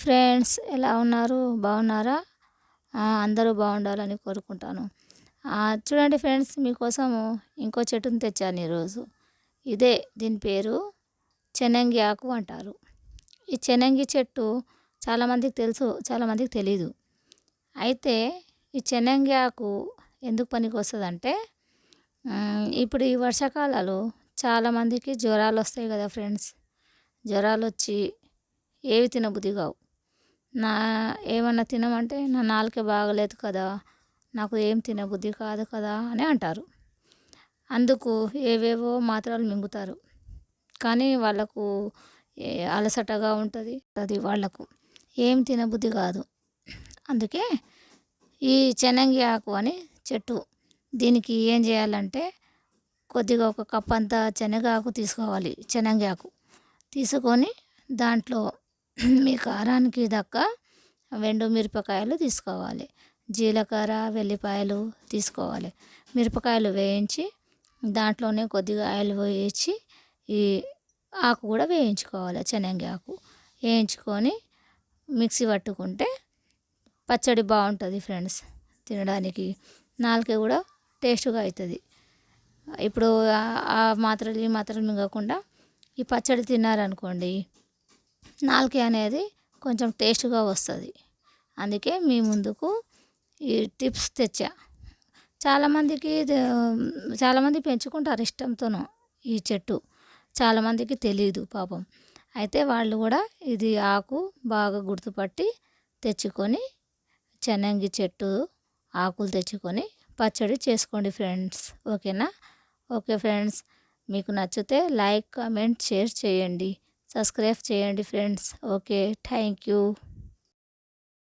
Friends ఎలా ఉన్నారు? బాగున్నారా? అందరూ బాగుండాలని కోరుకుంటాను. చూడండి ఫ్రెండ్స్ మీకోసము ఇంకో చెట్టుని తెచ్చాను ఈరోజు. ఇదే దీని పేరు చెనంగి ఆకు అంటారు. ఈ చెనంగి చెట్టు చాలామందికి తెలుసు చాలామందికి తెలీదు. అయితే ఈ చెనంగి ఆకు ఎందుకు పనికి వస్తుందంటే ఇప్పుడు ఈ వర్షాకాలాలు చాలామందికి జ్వరాలు వస్తాయి కదా ఫ్రెండ్స్. జ్వరాలు వచ్చి ఏవి తినబుద్ధి కావు. నా ఏమన్నా తినమంటే నా నాలుక బాగలేదు కదా నాకు ఏం తినబుద్ధి కాదు కదా అని అంటారు. అందుకు ఏవేవో మాత్రలు మింగుతారు. కానీ వాళ్ళకు అలసటగా ఉంటుంది అది వాళ్ళకు. ఏం తినబుద్ధి కాదు. అందుకే ఈ చెనంగి ఆకు అని చెట్టు దీనికి ఏం చేయాలంటే కొద్దిగా ఒక కప్ అంతా శనగాకు తీసుకోవాలి శనగాకు తీసుకొని దాంట్లో మీ కారానికి దక్క వెండు మిరపకాయలు తీసుకోవాలి. జీలకర్ర వెల్లిపాయలు తీసుకోవాలి. మిరపకాయలు వేయించి దాంట్లోనే కొద్దిగా ఆయిల్ వేయించి ఈ ఆకు కూడా వేయించుకోవాలి శనగ ఆకు. వేయించుకొని మిక్సీ పట్టుకుంటే పచ్చడి బాగుంటుంది ఫ్రెండ్స్ తినడానికి. నాలుక కూడా టేస్ట్గా అవుతుంది ఇప్పుడు ఆ మాత్రలు ఈ మాత్రలు మింగకుండా ఈ పచ్చడి తిన్నారనుకోండి నాలుక అనేది కొంచెం టేస్ట్గా వస్తుంది. అందుకే మీ ముందుకు ఈ టిప్స్ తెచ్చా. చాలామందికి చాలామంది పెంచుకుంటారు ఇష్టంతోనూ ఈ చెట్టు. చాలామందికి తెలియదు పాపం. అయితే వాళ్ళు కూడా ఇది ఆకు బాగా గుర్తుపట్టి తెచ్చుకొని చెన్నంగి చెట్టు ఆకులు తెచ్చుకొని పచ్చడి చేసుకోండి ఫ్రెండ్స్. ఓకేనా? Okay friends. మీకు నచ్చితే లైక్ కామెంట్ షేర్ చేయండి. సబ్స్క్రైబ్ చేయండి ఫ్రెండ్స్ ఓకే థ్యాంక్ యూ